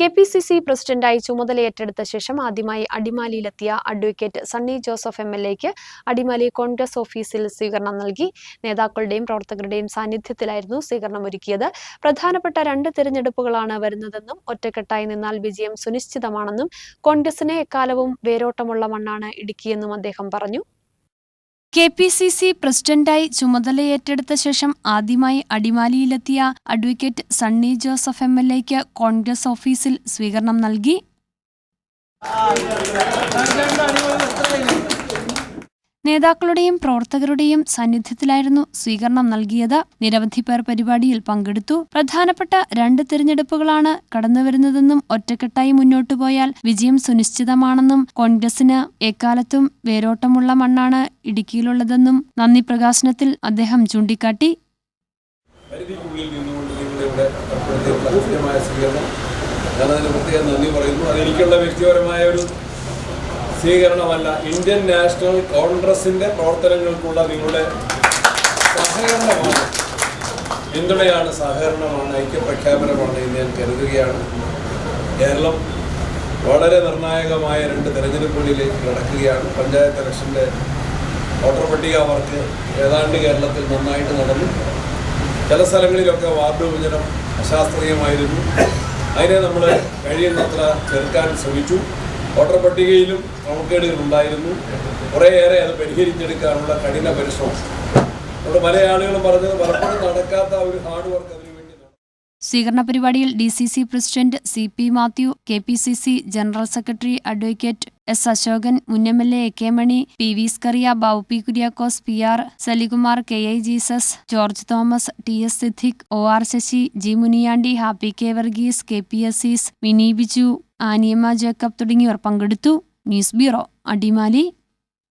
K P C C പ്രസിഡന്റായി ചുമതലയേറ്റെടുത്ത ശേഷം ആദ്യമായി അടിമാലിയിലെത്തിയ advocate Sunny Joseph M L എക്ക് അടിമാലി കോൺഗ്രസ് ഓഫീസിൽ സ്വീകരണം നൽകി. നേതാക്കളുടെയും പ്രവർത്തകരുടെയും സാന്നിധ്യത്തിലായിരുന്നു സ്വീകരണം ഒരുക്കിയത്. പ്രധാനപ്പെട്ട രണ്ട് തിരഞ്ഞെടുപ്പുകളാണ് വരുന്നതെന്നും ഒറ്റക്കെട്ടായി നിന്നാൽ വിജയം സുനിശ്ചിതമാണെന്നും കോൺഗ്രസിനെ എക്കാലവും വേരോട്ടമുള്ള മണ്ണാണ് ഇടുക്കിയെന്നും അദ്ദേഹം പറഞ്ഞു. കെ പി സി സി പ്രസിഡന്റായി ചുമതലയേറ്റെടുത്ത ശേഷം ആദ്യമായി അടിമാലിയിലെത്തിയ advocate Sunny Joseph M L എക്ക് കോൺഗ്രസ് ഓഫീസിൽ സ്വീകരണം നൽകി. നേതാക്കളുടെയും പ്രവർത്തകരുടെയും സാന്നിധ്യത്തിലായിരുന്നു സ്വീകരണം നൽകിയത്. നിരവധി പേർ പരിപാടിയിൽ പങ്കെടുത്തു. പ്രധാനപ്പെട്ട രണ്ട് തിരഞ്ഞെടുപ്പുകളാണ് കടന്നുവരുന്നതെന്നും ഒറ്റക്കെട്ടായി മുന്നോട്ടു പോയാൽ വിജയം സുനിശ്ചിതമാണെന്നും കോൺഗ്രസിന് എക്കാലത്തും വേരോട്ടമുള്ള മണ്ണാണ് ഇടുക്കിയിലുള്ളതെന്നും നന്ദി പ്രകാശനത്തിൽ അദ്ദേഹം ചൂണ്ടിക്കാട്ടി. ഞാനതിന് പ്രത്യേകം നന്ദി പറയുന്നു. അത് എനിക്കുള്ള വ്യക്തിപരമായ ഒരു സ്വീകരണമല്ല ഇന്ത്യൻ നാഷണൽ കോൺഗ്രസിന്റെ പ്രവർത്തനങ്ങൾക്കുള്ള നിങ്ങളുടെ സഹകരണമാണ്. പിന്തുണയാണ് സഹകരണമാണ് ഐക്യപ്രഖ്യാപനമാണ് എന്ന് ഞാൻ കരുതുകയാണ്. കേരളം വളരെ നിർണായകമായ രണ്ട് തെരഞ്ഞെടുപ്പുകളിലേക്ക് കടക്കുകയാണ്. പഞ്ചായത്ത് ഇലക്ഷന്റെ വോട്ടർ പട്ടിക വർക്ക് ഏതാണ്ട് കേരളത്തിൽ നന്നായിട്ട് നടന്നു. ചില സ്ഥലങ്ങളിലൊക്കെ വാർഡ് വിഭജനം അശാസ്ത്രീയമായിരുന്നു. അതിനെ നമ്മൾ കഴിയുന്നത്ര ചെറുക്കാൻ ശ്രമിച്ചു. വോട്ടർ പട്ടികയിലും ക്രമക്കേടുകൾ ഉണ്ടായിരുന്നു കുറേയേറെ അത് പരിഹരിച്ചെടുക്കാനുള്ള കഠിന പരിശ്രമം നമ്മുടെ പല ആളുകളും പറഞ്ഞത് പലപ്പോഴും നടക്കാത്ത ഒരു ഹാർഡ് വർക്ക്. സ്വീകരണ പരിപാടിയിൽ D C C president C P Mathew K P C C general secretary advocate S Ashokan മുൻ M L A K Mani P V Scaria Babu P Kuriakose P R Salikumar K I Jesus George Thomas T S Siddique O R Sasi G Muniyandi Happy K Varghese K P Azeez Mini Biju Aniyamma Jacob തുടങ്ങിയവർ പങ്കെടുത്തു. News bureau Adimali.